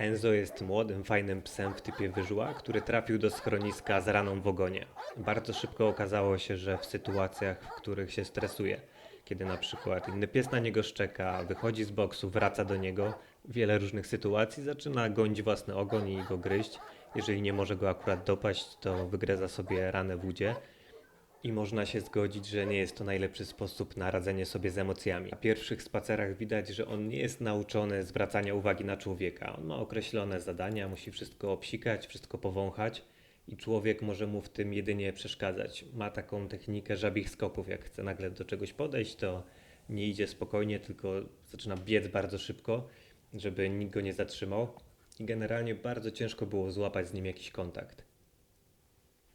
Enzo jest młodym, fajnym psem w typie wyżła, który trafił do schroniska z raną w ogonie. Bardzo szybko okazało się, że w sytuacjach, w których się stresuje, kiedy na przykład inny pies na niego szczeka, wychodzi z boksu, wraca do niego, wiele różnych sytuacji, zaczyna gonić własny ogon i go gryźć. Jeżeli nie może go akurat dopaść, to wygryza sobie ranę w udzie. I można się zgodzić, że nie jest to najlepszy sposób na radzenie sobie z emocjami. Na pierwszych spacerach widać, że on nie jest nauczony zwracania uwagi na człowieka. On ma określone zadania, musi wszystko obsikać, wszystko powąchać i człowiek może mu w tym jedynie przeszkadzać. Ma taką technikę żabich skoków. Jak chce nagle do czegoś podejść, to nie idzie spokojnie, tylko zaczyna biec bardzo szybko, żeby nikt go nie zatrzymał. I generalnie bardzo ciężko było złapać z nim jakiś kontakt.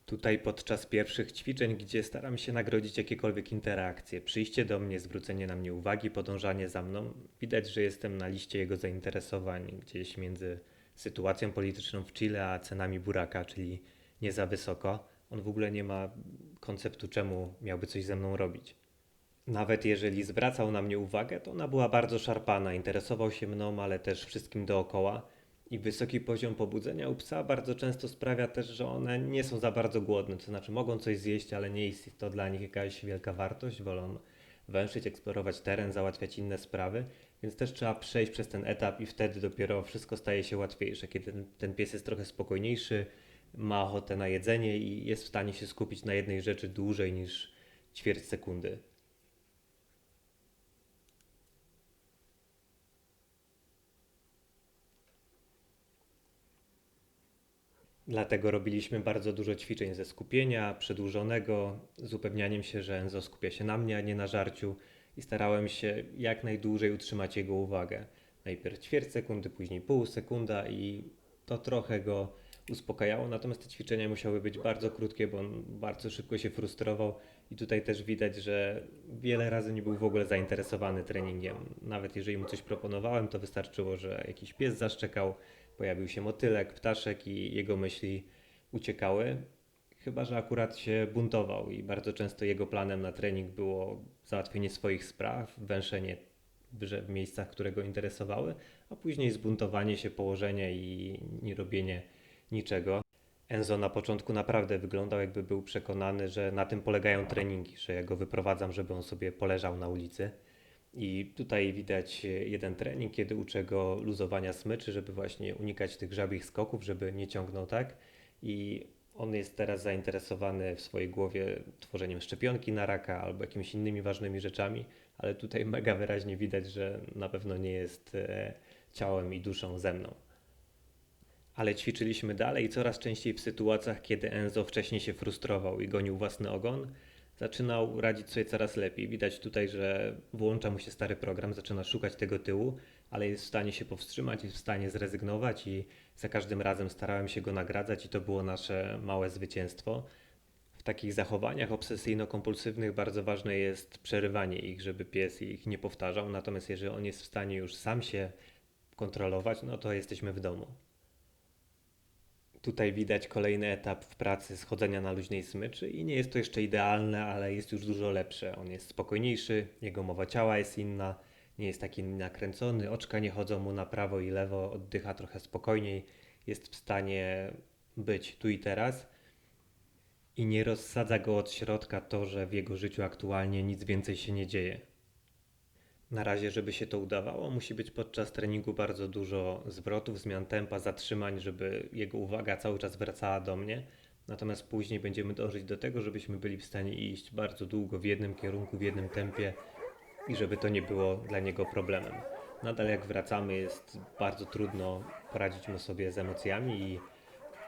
Tutaj podczas pierwszych ćwiczeń, gdzie staram się nagrodzić jakiekolwiek interakcje, przyjście do mnie, zwrócenie na mnie uwagi, podążanie za mną, widać, że jestem na liście jego zainteresowań gdzieś między sytuacją polityczną w Chile a cenami buraka, czyli nie za wysoko. On w ogóle nie ma konceptu, czemu miałby coś ze mną robić. Nawet jeżeli zwracał na mnie uwagę, to ona była bardzo szarpana, interesował się mną, ale też wszystkim dookoła. I wysoki poziom pobudzenia u psa bardzo często sprawia też, że one nie są za bardzo głodne. To znaczy, mogą coś zjeść, ale nie jest to dla nich jakaś wielka wartość. Wolą węszyć, eksplorować teren, załatwiać inne sprawy. Więc też trzeba przejść przez ten etap, i wtedy dopiero wszystko staje się łatwiejsze. Kiedy ten, ten pies jest trochę spokojniejszy, ma ochotę na jedzenie i jest w stanie się skupić na jednej rzeczy dłużej niż ćwierć sekundy. Dlatego robiliśmy bardzo dużo ćwiczeń ze skupienia, przedłużonego, z upewnianiem się, że Enzo skupia się na mnie, a nie na żarciu i starałem się jak najdłużej utrzymać jego uwagę. Najpierw ćwierć sekundy, później pół sekunda i to trochę go uspokajało, natomiast te ćwiczenia musiały być bardzo krótkie, bo on bardzo szybko się frustrował i tutaj też widać, że wiele razy nie był w ogóle zainteresowany treningiem. Nawet jeżeli mu coś proponowałem, to wystarczyło, że jakiś pies zaszczekał, pojawił się motylek, ptaszek i jego myśli uciekały. Chyba, że akurat się buntował i bardzo często jego planem na trening było załatwienie swoich spraw, węszenie w miejscach, które go interesowały, a później zbuntowanie się, położenie i nie robienie niczego. Enzo na początku naprawdę wyglądał, jakby był przekonany, że na tym polegają treningi, że ja go wyprowadzam, żeby on sobie poleżał na ulicy. I tutaj widać jeden trening, kiedy uczę go luzowania smyczy, żeby właśnie unikać tych żabich skoków, żeby nie ciągnął tak. I on jest teraz zainteresowany w swojej głowie tworzeniem szczepionki na raka albo jakimiś innymi ważnymi rzeczami, ale tutaj mega wyraźnie widać, że na pewno nie jest e, ciałem i duszą ze mną. Ale ćwiczyliśmy dalej coraz częściej w sytuacjach, kiedy Enzo wcześniej się frustrował i gonił własny ogon, zaczynał radzić sobie coraz lepiej. Widać tutaj, że włącza mu się stary program, zaczyna szukać tego tyłu, ale jest w stanie się powstrzymać, jest w stanie zrezygnować i za każdym razem starałem się go nagradzać i to było nasze małe zwycięstwo. W takich zachowaniach obsesyjno-kompulsywnych bardzo ważne jest przerywanie ich, żeby pies ich nie powtarzał. Natomiast jeżeli on jest w stanie już sam się kontrolować, no to jesteśmy w domu. Tutaj widać kolejny etap w pracy schodzenia na luźnej smyczy i nie jest to jeszcze idealne, ale jest już dużo lepsze. On jest spokojniejszy, jego mowa ciała jest inna, nie jest taki nakręcony, oczka nie chodzą mu na prawo i lewo, oddycha trochę spokojniej, jest w stanie być tu i teraz i nie rozsadza go od środka to, że w jego życiu aktualnie nic więcej się nie dzieje. Na razie, żeby się to udawało, musi być podczas treningu bardzo dużo zwrotów, zmian tempa, zatrzymań, żeby jego uwaga cały czas wracała do mnie. Natomiast później będziemy dążyć do tego, żebyśmy byli w stanie iść bardzo długo w jednym kierunku, w jednym tempie i żeby to nie było dla niego problemem. Nadal jak wracamy, jest bardzo trudno poradzić mu sobie z emocjami i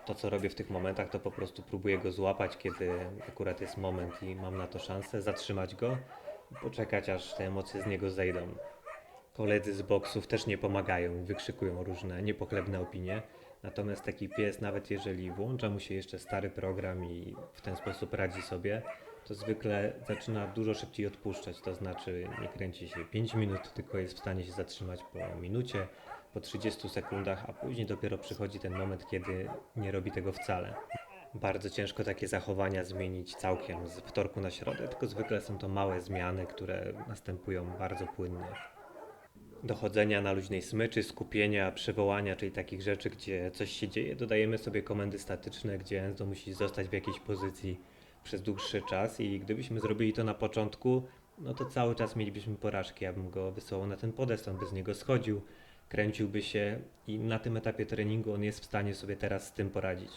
to, co robię w tych momentach, to po prostu próbuję go złapać, kiedy akurat jest moment i mam na to szansę, zatrzymać go poczekać, aż te emocje z niego zejdą. Koledzy z boksów też nie pomagają, wykrzykują różne niepochlebne opinie. Natomiast taki pies, nawet jeżeli włącza mu się jeszcze stary program i w ten sposób radzi sobie, to zwykle zaczyna dużo szybciej odpuszczać. To znaczy nie kręci się 5 minut, tylko jest w stanie się zatrzymać po minucie, po 30 sekundach, a później dopiero przychodzi ten moment, kiedy nie robi tego wcale. Bardzo ciężko takie zachowania zmienić całkiem z wtorku na środę, tylko zwykle są to małe zmiany, które następują bardzo płynnie. dochodzenia na luźnej smyczy, skupienia, przywołania, czyli takich rzeczy, gdzie coś się dzieje, dodajemy sobie komendy statyczne, gdzie Enzo musi zostać w jakiejś pozycji przez dłuższy czas i gdybyśmy zrobili to na początku, no to cały czas mielibyśmy porażki. Ja bym go wysłał na ten podest, on by z niego schodził, kręciłby się i na tym etapie treningu on jest w stanie sobie teraz z tym poradzić.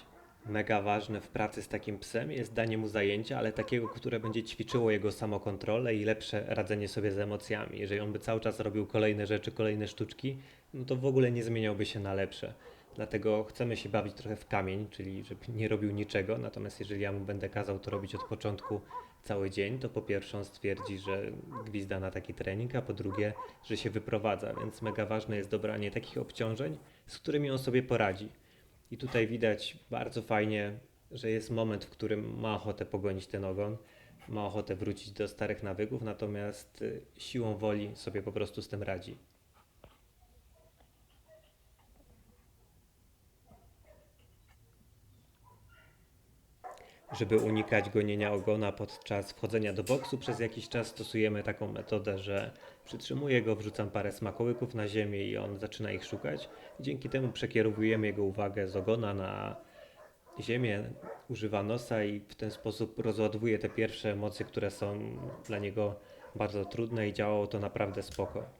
Mega ważne w pracy z takim psem jest danie mu zajęcia, ale takiego, które będzie ćwiczyło jego samokontrolę i lepsze radzenie sobie z emocjami. Jeżeli on by cały czas robił kolejne rzeczy, kolejne sztuczki, no to w ogóle nie zmieniałby się na lepsze. Dlatego chcemy się bawić trochę w kamień, czyli żeby nie robił niczego. Natomiast jeżeli ja mu będę kazał to robić od początku cały dzień, to po pierwsze on stwierdzi, że gwizda na taki trening, a po drugie, że się wyprowadza. Więc mega ważne jest dobranie takich obciążeń, z którymi on sobie poradzi. I tutaj widać bardzo fajnie, że jest moment, w którym ma ochotę pogonić ten ogon, ma ochotę wrócić do starych nawyków, natomiast y, siłą woli sobie po prostu z tym radzi. Żeby unikać gonienia ogona podczas wchodzenia do boksu, przez jakiś czas stosujemy taką metodę, że przytrzymuję go, wrzucam parę smakołyków na ziemię i on zaczyna ich szukać. Dzięki temu przekierowujemy jego uwagę z ogona na ziemię, używa nosa i w ten sposób rozładowuje te pierwsze emocje, które są dla niego bardzo trudne i działało to naprawdę spoko.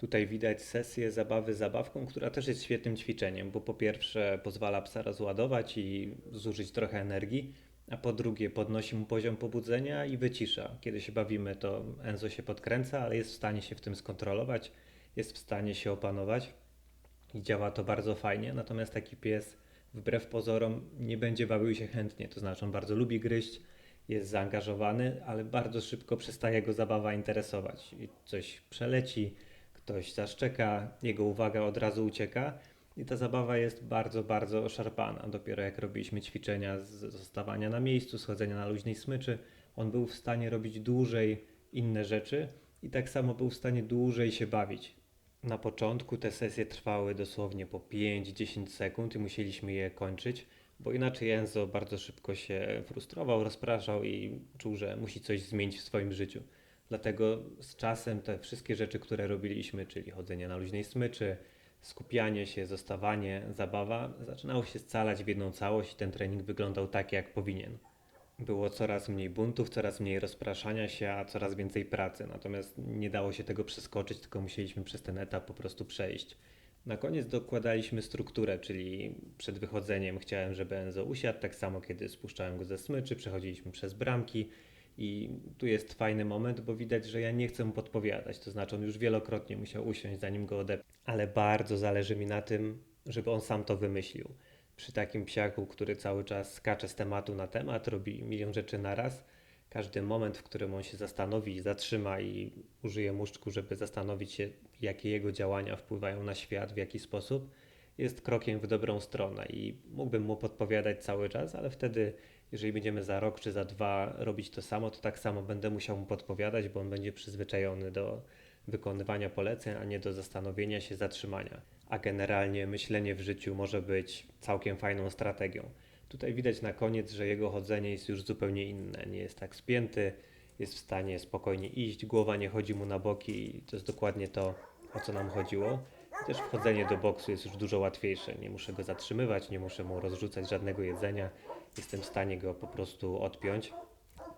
Tutaj widać sesję zabawy zabawką, która też jest świetnym ćwiczeniem, bo po pierwsze pozwala psa rozładować i zużyć trochę energii, a po drugie podnosi mu poziom pobudzenia i wycisza. Kiedy się bawimy, to Enzo się podkręca, ale jest w stanie się w tym skontrolować, jest w stanie się opanować i działa to bardzo fajnie. Natomiast taki pies, wbrew pozorom, nie będzie bawił się chętnie, to znaczy on bardzo lubi gryźć, jest zaangażowany, ale bardzo szybko przestaje go zabawa interesować. I coś przeleci, ktoś zaszczeka, jego uwaga od razu ucieka i ta zabawa jest bardzo, bardzo oszarpana. Dopiero jak robiliśmy ćwiczenia z zostawania na miejscu, schodzenia na luźnej smyczy, on był w stanie robić dłużej inne rzeczy i tak samo był w stanie dłużej się bawić. Na początku te sesje trwały dosłownie po 5-10 sekund i musieliśmy je kończyć, bo inaczej Enzo bardzo szybko się frustrował, rozpraszał i czuł, że musi coś zmienić w swoim życiu. Dlatego z czasem te wszystkie rzeczy, które robiliśmy, czyli chodzenie na luźnej smyczy, skupianie się, zostawanie, zabawa, zaczynało się scalać w jedną całość i ten trening wyglądał tak, jak powinien. Było coraz mniej buntów, coraz mniej rozpraszania się, a coraz więcej pracy. Natomiast nie dało się tego przeskoczyć, tylko musieliśmy przez ten etap po prostu przejść. Na koniec dokładaliśmy strukturę, czyli przed wychodzeniem chciałem, żeby Enzo usiadł, tak samo kiedy spuszczałem go ze smyczy, przechodziliśmy przez bramki, i tu jest fajny moment, bo widać, że ja nie chcę mu podpowiadać. To znaczy, on już wielokrotnie musiał usiąść, zanim go odepnę. Ale bardzo zależy mi na tym, żeby on sam to wymyślił. Przy takim psiaku, który cały czas skacze z tematu na temat, robi milion rzeczy na raz, każdy moment, w którym on się zastanowi, zatrzyma i użyje muszczku, żeby zastanowić się, jakie jego działania wpływają na świat, w jaki sposób, jest krokiem w dobrą stronę. I mógłbym mu podpowiadać cały czas, ale wtedy jeżeli będziemy za rok czy za dwa robić to samo, to tak samo będę musiał mu podpowiadać, bo on będzie przyzwyczajony do wykonywania poleceń, a nie do zastanowienia się, zatrzymania. A generalnie myślenie w życiu może być całkiem fajną strategią. Tutaj widać na koniec, że jego chodzenie jest już zupełnie inne. Nie jest tak spięty, jest w stanie spokojnie iść, głowa nie chodzi mu na boki i to jest dokładnie to, o co nam chodziło. Też wchodzenie do boksu jest już dużo łatwiejsze. Nie muszę go zatrzymywać, nie muszę mu rozrzucać żadnego jedzenia jestem w stanie go po prostu odpiąć.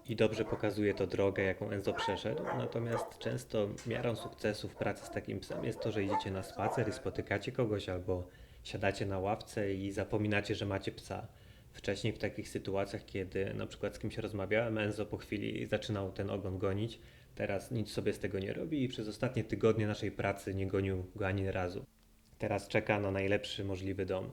I dobrze pokazuje to drogę, jaką Enzo przeszedł. Natomiast często miarą sukcesu w pracy z takim psem jest to, że idziecie na spacer i spotykacie kogoś, albo siadacie na ławce i zapominacie, że macie psa. Wcześniej w takich sytuacjach, kiedy na przykład z kimś rozmawiałem, Enzo po chwili zaczynał ten ogon gonić. Teraz nic sobie z tego nie robi i przez ostatnie tygodnie naszej pracy nie gonił go ani razu. Teraz czeka na najlepszy możliwy dom.